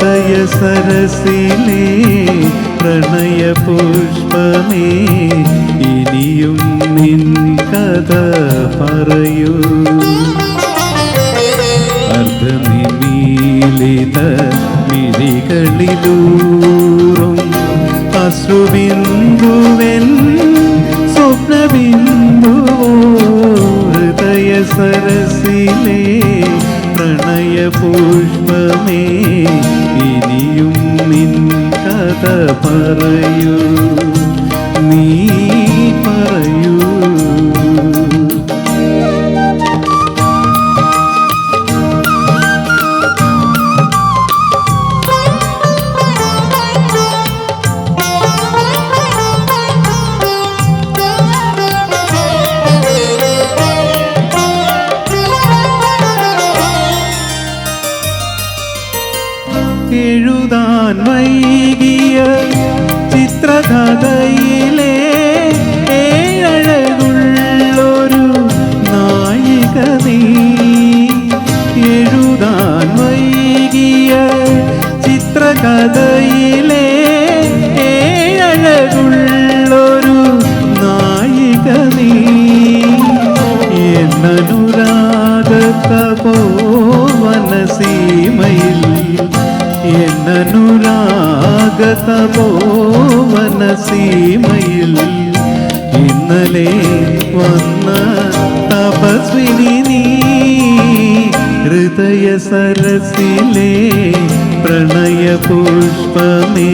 ഹൃദയ സരസിലേ പ്രണയ പുഷ്പമേ ഇനിയും നിൻ കഥ പറയൂ. അർദ്ധനിമീലിത മിഴികളിലൂറും അശ്രുബിന്ദുവൻ സ്വപ്നബിന്ദു ഹൃദയ സരസിലേ പ്രണയ പുഷ്പമേ ഇനിയും നിൻ കഥ പറയൂ. നീ എഴുതാൻ വൈകിയ ചിത്രകഥയിലെ ഏഴഴകുള്ളൊരു നായിക നീ എഴുതാൻ വൈകിയ ചിത്രകഥയിലെ ഏഴഴകുള്ളൊരു നായിക നീ എന്നനുരാഗത്തപോ മനസീമയിൽ എന്നനുരാഗതപോ മനസീമയിൽ ഇന്നലെ വന്ന തപസ്വിനി നീ ഹൃദയ സരസിലെ പ്രണയ പുഷ്പമേ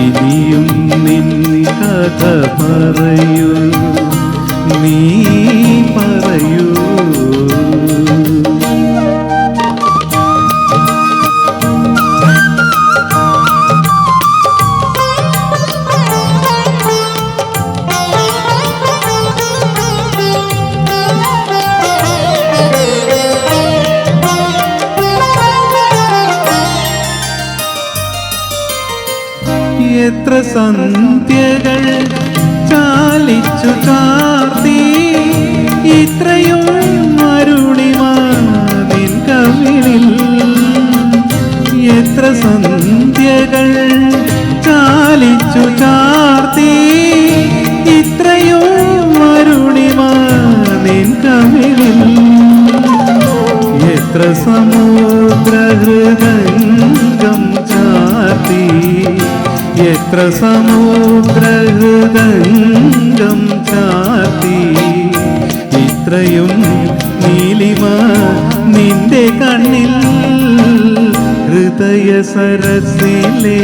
ഇനിയും നിൻ കഥ പറയൂ. നീ എത്ര സന്ധ്യകൾ ചാലിച്ചു ചാർത്തി ഇത്രയും അരുണിമാനിൻ കവിളിൽ എത്ര സന്ധ്യകൾ ചാലിച്ചു ചാർത്തി ഇത്രയും അരുണിമാനിൻ കവിളിൽ എത്ര സമുദ്രഹൃദംഗം സമുദ്രഹൃദംഗം ചാത്തി ഇത്രയും നീലിമ നിന്റെ കണ്ണിൽ ഹൃദയ സരസിലെ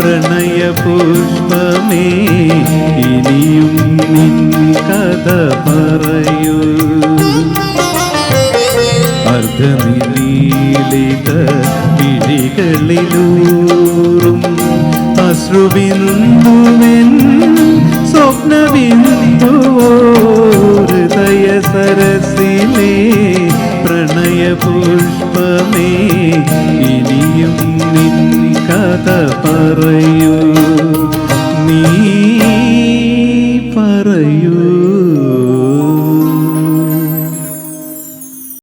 പ്രണയ പുഷ്പമേ. ഇനിയും നിൻ കഥ പറയൂ. അശ്രുബിന്ദുവൻ സ്വപ്നബിന്ദു ഹൃദയ സരസിലെ പ്രണയ പുഷ്പമേ ഇനിയും നിൻ കഥ പറയൂ.